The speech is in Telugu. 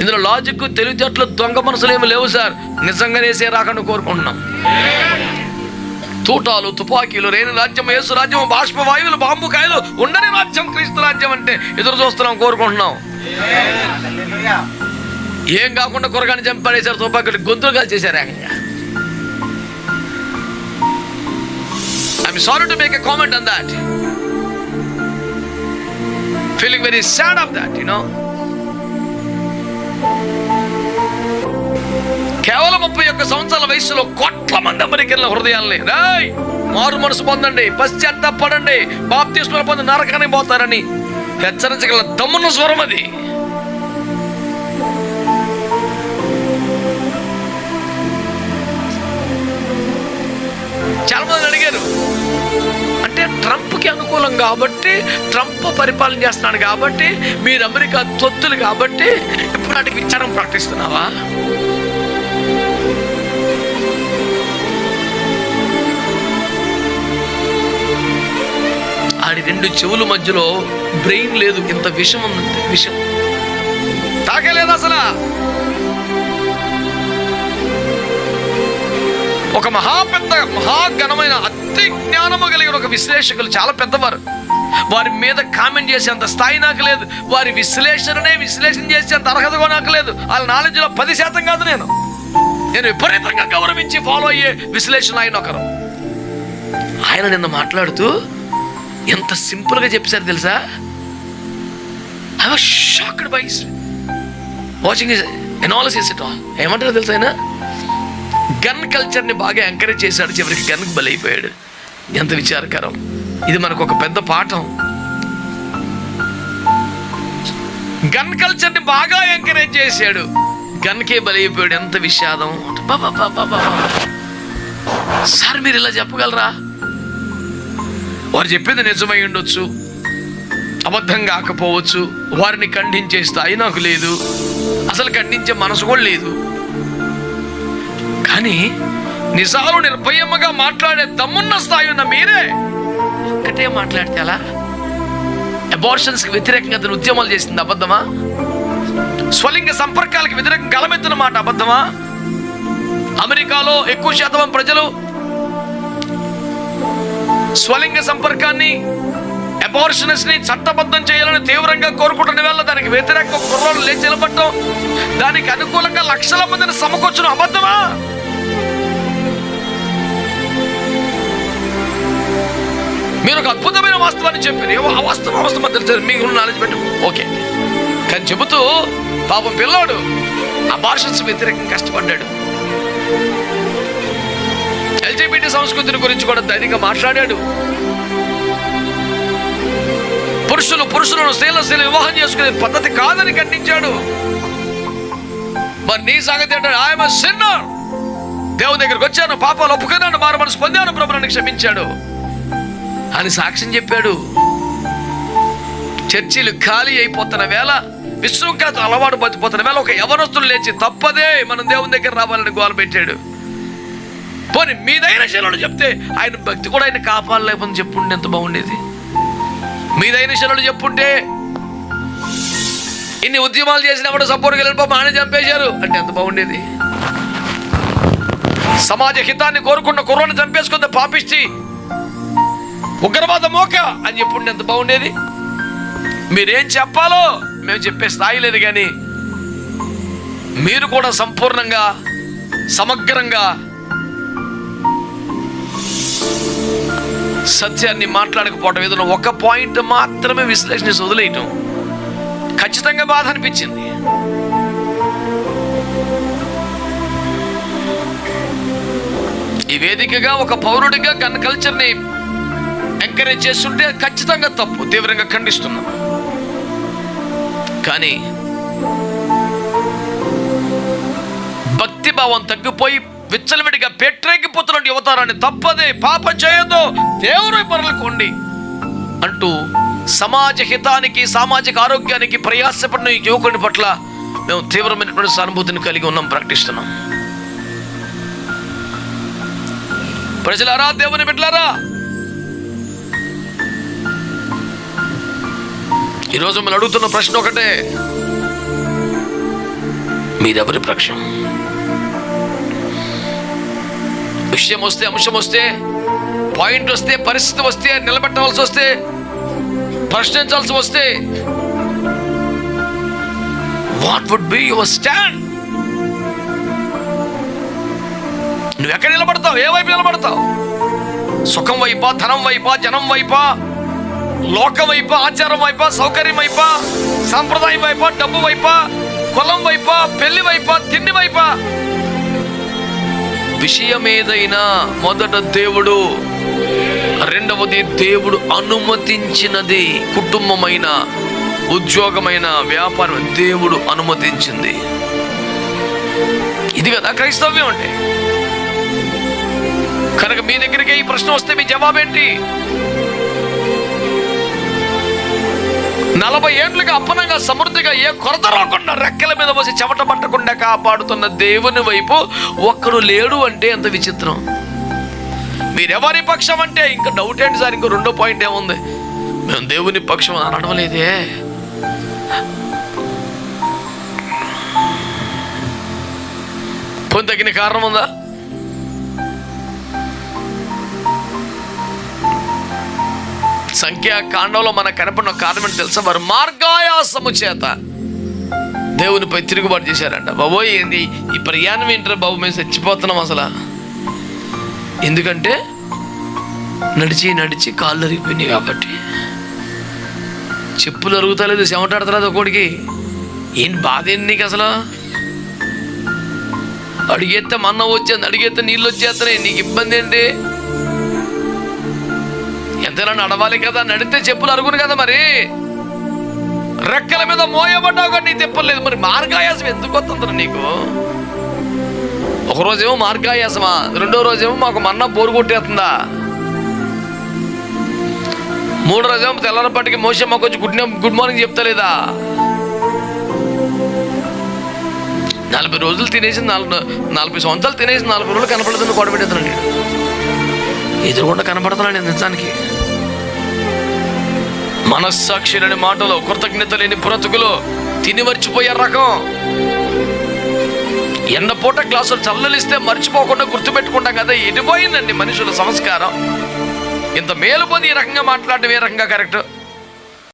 ఇందులో లాజిక్ తెలివితేటలు దొంగ మనసులు ఏమి లేవు సార్. నిజంగానేసే రాకుండా కోరుకుంటున్నాం. తూటాలు తుపాకీలు రేణు రాజ్యం యేసు రాజ్యం బాష్ప వాయువులు బాంబు కాయలు ఉండని రాజ్యం క్రీస్తు రాజ్యం అంటే ఎదురు చూస్తున్నాం కోరుకుంటున్నాం. ఏం కాకుండా కూరగాయని చంపడేశారు తుపాకీలు గొంతులు కాల్చేశారు ఏకంగా. I'm sorry to make a comment on that feeling very sad of that you కేవలం ముప్పై ఒక్క సంవత్సరాల వయసులో కోట్ల మంది అమెరికన్ల హృదయాల్ని. రాయ్ మారు మనసు పొందండి పశ్చాత్తాపడండి బాప్తిస్మలు పొంది నరకానికి పోతారని హెచ్చరించగల దమ్మున్న స్వరం అది. చాలా మంది అడిగారు అంటే ట్రంప్కి అనుకూలం కాబట్టి ట్రంప్ పరిపాలన చేస్తున్నాడు కాబట్టి మీరు అమెరికా తొత్తులు కాబట్టి ఇప్పుడు వాటికి విచారం ప్రకటిస్తున్నావా? ఆడి రెండు చెవుల మధ్యలో బ్రెయిన్ లేదు. ఇంత విషం ఉందంటే విషం. తాగలేదు అసలు. ఒక మహా పెద్ద మహాఘనమైన అతి జ్ఞానము కలిగిన ఒక విశ్లేషకులు చాలా పెద్దవారు. వారి మీద కామెంట్ చేసేంత స్థాయి నాకు లేదు. వారి విశ్లేషణనే విశ్లేషణ చేసేంత అర్హత కూడా నాకు లేదు. వాళ్ళ నాలెడ్జ్లో పది శాతం కాదు నేను. నేను విపరీతంగా గౌరవించి ఫాలో అయ్యే విశ్లేషణ ఆయన ఒకరు. ఆయన నిన్న మాట్లాడుతూ ఎంత సింపుల్గా చెప్పేశారు తెలుసా? I was shocked by watching analysis it all ఏమంటారు తెలుసా ఆయన? గన్ కల్చర్ని బాగా ఎంకరేజ్ చేశాడు. చివరికి గన్కి బలైపోయాడు. ఎంత విచారకరం. ఇది మనకు ఒక పెద్ద పాఠం. గన్ కల్చర్ని బాగా ఎంకరేజ్ చేశాడు. గన్కే బలైపోయాడు. ఎంత విషాదం. బాబా. సార్ మీరు ఇలా చెప్పగలరా? వారు చెప్పేది నిజమై ఉండొచ్చు. అబద్ధం కాకపోవచ్చు. వారిని ఖండించే స్థాయి నాకు లేదు. అసలు ఖండించే మనసు కూడా లేదు. కానీ నిజాలు నిర్భయముగా మాట్లాడే దమ్మున్న స్థాయి ఉన్న మీరే ఒక్కటే మాట్లాడితే అలా అబార్షన్స్కి వ్యతిరేకంగా అతను ఉద్యమాలు చేసింది అబద్ధమా? స్వలింగ సంపర్కాలకు వ్యతిరేకంగా గలమెత్తున్న మాట అబద్ధమా? అమెరికాలో ఎక్కువ శాతం ప్రజలు స్వలింగ సంపర్కాన్ని అబార్షనస్ని చట్టబద్ధం చేయాలని తీవ్రంగా కోరుకుంటున్న వేళ దానికి వ్యతిరేక కుర్రాలు లేచి నిలబడటం దానికి అనుకూలంగా లక్షల మందిని సమకూర్చడం అబద్ధమా? మీరు ఒక అద్భుతమైన వాస్తవాన్ని చెప్పారు. ఏవో ఆ వాస్తవం ఆ తెలుసు మీకు నాలెడ్జ్ పెట్టు. ఓకే. కానీ చెబుతూ పాపం పిల్లోడు అబార్షన్స్ వ్యతిరేకంగా కష్టపడ్డాడు. ఎల్జీబీటీ సంస్కృతిని గురించి కూడా ధైర్యంగా మాట్లాడాడు. పురుషులు పురుషులను స్త్రీల స్త్రీలు వివాహం చేసుకునే పద్ధతి కాదని ఖండించాడు. మరి నీ సంగతి ఏంటంటే ఆయన సిన్నర్ దేవుని దగ్గరికి వచ్చాను పాపాలు ఒప్పుకున్నాను మారు మనసు పొందాను ప్రభు క్షమించాడు. అని సాక్ష్యం చెప్పాడు. చర్చిలు ఖాళీ అయిపోతున్న వేళ విశ్వంకాత అలవాటు పడిపోతున్న వేళ ఒక యవనస్తులు లేచి తప్పదే మనం దేవుని దగ్గర రావాలని గోలు పెట్టాడు. పోనీ మీదైన శైలుడు చెప్తే ఆయన భక్తి కూడా ఆయన కాపాడలేకపోతే చెప్పుంటే ఎంత బాగుండేది? మీదైన దైన శైలుడు చెప్పుంటే ఇన్ని ఉద్యమాలు చేసినప్పుడు సపోర్ట్ వెళ్ళిపో ఆయన చంపేశారు అంటే ఎంత బాగుండేది? సమాజ హితాన్ని కోరుకున్న కుర్రని చంపేసుకుంది పాపిచ్చి ఉగ్రవాద మోక అని చెప్పుంటే ఎంత బాగుండేది? మీరేం చెప్పాలో మేము చెప్పే స్థాయి లేదు కానీ మీరు కూడా సంపూర్ణంగా సమగ్రంగా సత్యాన్ని మాట్లాడకపోవటం ఏదైనా ఒక పాయింట్ మాత్రమే విశ్లేషణ వదిలేయటం ఖచ్చితంగా బాధ అనిపించింది. ఈ వేదికగా ఒక పౌరుడిగా గన్ కల్చర్ని ఎంకరేజ్ చేస్తుంటే ఖచ్చితంగా తప్పు తీవ్రంగా ఖండిస్తున్నాం. కానీ భక్తి భావం తగ్గిపోయి విచ్చలవిడిగా పెట్టరేగిపోతున్న యువతారాన్ని తప్పదే పాపం చేయొద్దు దేవుని పనులకోండి అంటూ సమాజ హితానికి సామాజిక ఆరోగ్యానికి ప్రయాసపడిన ఈ యువకుని పట్ల మేము తీవ్రమైనటువంటి సానుభూతిని కలిగి ఉన్నాం ప్రకటిస్తున్నాం ప్రజలారా దేవుని బిడ్డలారా ఈరోజు మనం అడుగుతున్న ప్రశ్న ఒకటే. మీరెవరి పక్షం విషయం వస్తే అంశం వస్తే పాయింట్ వస్తే పరిస్థితి వస్తే నిలబెట్టవలసి వస్తే ప్రశ్నించాల్సి వస్తే what would be your stand నువ్వు ఎక్కడ నిలబడతావు? ఏ వైపు నిలబడతావు? సుఖం వైపా ధనం వైపా జనం వైపా లోకం వైపా ఆచారం వైపా సౌకర్యం వైపా సాంప్రదాయం వైపా డబ్బు వైపా కులం వైపా పెళ్ళి వైపా వైపా విషయం ఏదైనా మొదట దేవుడు రెండవది దేవుడు అనుమతించినది కుటుంబమైన ఉద్యోగమైన వ్యాపారం దేవుడు అనుమతించింది. ఇది కదా క్రైస్తవ్యం అంటే. కనుక మీ దగ్గరికి ఈ ప్రశ్న వస్తే మీ జవాబేంటి? నలభై ఏండ్లుగా అప్పనంగా సమృద్ధిగా ఏ కొరత రాకుండా రెక్కల మీద పోసి చెమట పట్టకుండా కాపాడుతున్న దేవుని వైపు ఒక్కడు లేడు అంటే ఎంత విచిత్రం. మీరెవరి పక్షం అంటే? ఇంకా డౌట్ ఏంటి సార్? ఇంకో రెండో పాయింట్ ఏముంది? మేము దేవుని పక్షం అని అనడం లేదే. పోనీ తగిన కారణం ఉందా? సంఖ్యాకాండంలో మనకు కనపడిన కారణం ఏంటి తెలుసా? వారు మార్గాయాసము చేత దేవునిపై తిరుగుబాటు చేశారంట. బాబోయ్ ఏంది? ఈ ప్రయాణం ఏంటరా బాబు? మేము చచ్చిపోతున్నాం అసలు. ఎందుకంటే నడిచి నడిచి కాళ్ళు అరిగిపోయినాయి కాబట్టి. చెప్పులు అరుగుతలేదు చెమటాడతలేదు ఒకడికి ఏం బాధ ఏంటి నీకు అసలు? అడిగేస్తే మన్న వచ్చేది అడిగేస్తే నీళ్ళు వచ్చేస్తున్నాయి నీకు ఇబ్బంది ఏంటి? ఎంతైనా నడవాలి కదా నడితే చెప్పులు అరుగును కదా మరి. రెక్కల మీద మోయబడ్డావు కానీ నీ తెప్పలేదు మరి మార్గాయాసం ఎందుకు వస్తుంది నీకు? ఒక రోజేమో మార్గాయాసమా రెండో రోజేమో మాకు మన్న బోరు కొట్టేస్తుందా? మూడు రోజేమో తెల్లరపాటికి మోసే మాకొచ్చి వచ్చి గుడ్ గుడ్ మార్నింగ్ చెప్తలేదా? నలభై రోజులు తినేసి నలభై నలభై సంవత్సరాలు తినేసి నలభై రోజులు కనపడదని గొడవపెట్టేస్తున్నాను నేను. ఎదురుకుండా కనపడుతున్నాను నిజానికి. మనస్సాక్షి లేని మాటలో కృతజ్ఞత లేని బ్రతుకులు తిని మర్చిపోయే రకం. ఎండపూట గ్లాసులు చల్లలిస్తే మర్చిపోకుండా గుర్తుపెట్టుకుంటాం కదా ఇదిపోయిందండి మనుషుల సంస్కారం. ఇంత మేలు పొంది ఈ రకంగా మాట్లాడటం ఏ రకంగా కరెక్ట్?